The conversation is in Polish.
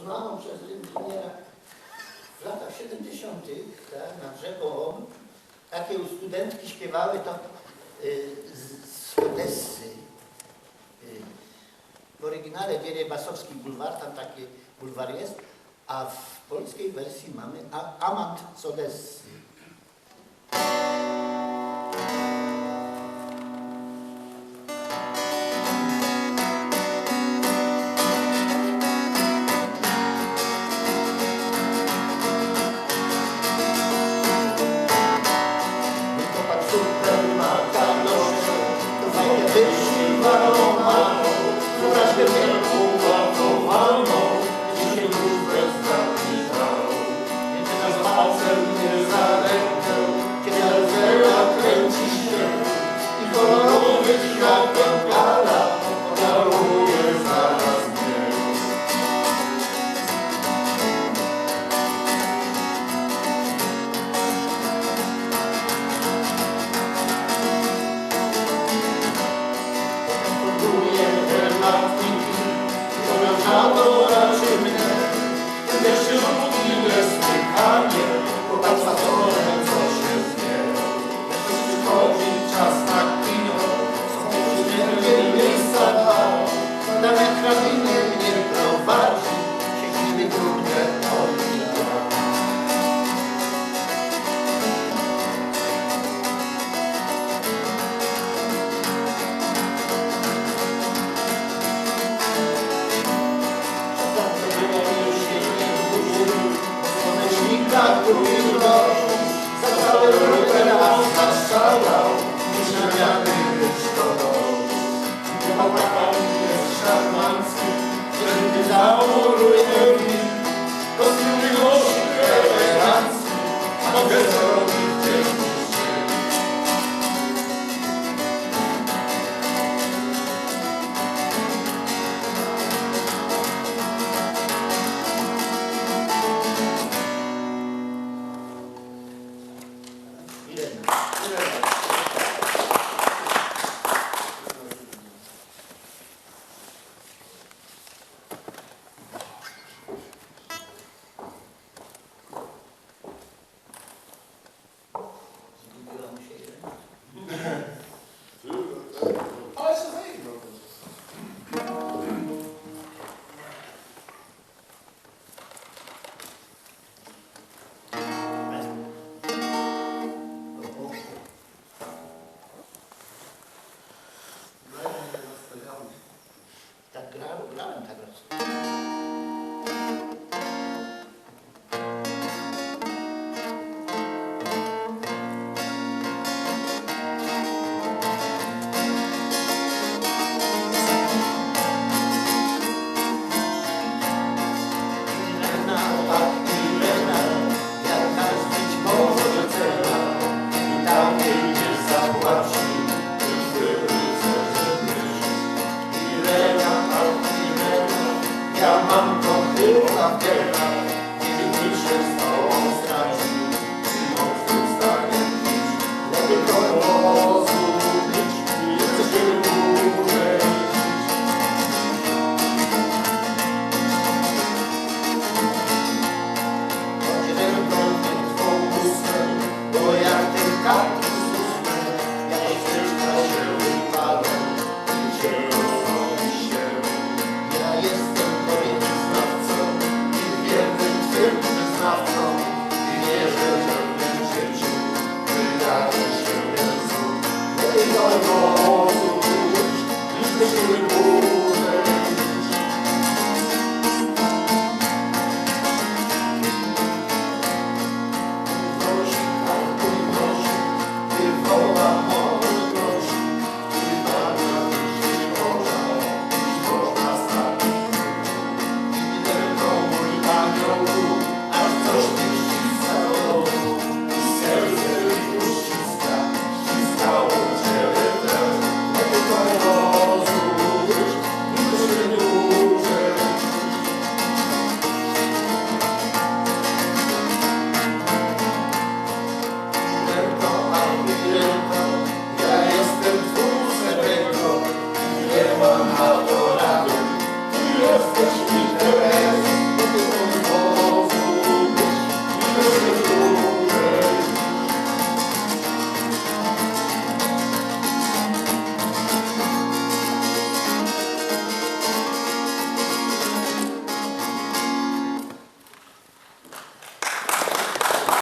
poznaną przez inżyniera w latach 70. Tak, nad rzeką On, takie studentki śpiewały to y, z, Odessy. Y, w oryginale Wierie Basowski Bulwar, tam taki bulwar jest, a w polskiej wersji mamy Amant z Odessy. Mama. Oh. ao man kom ihåg att göra till din t-shirt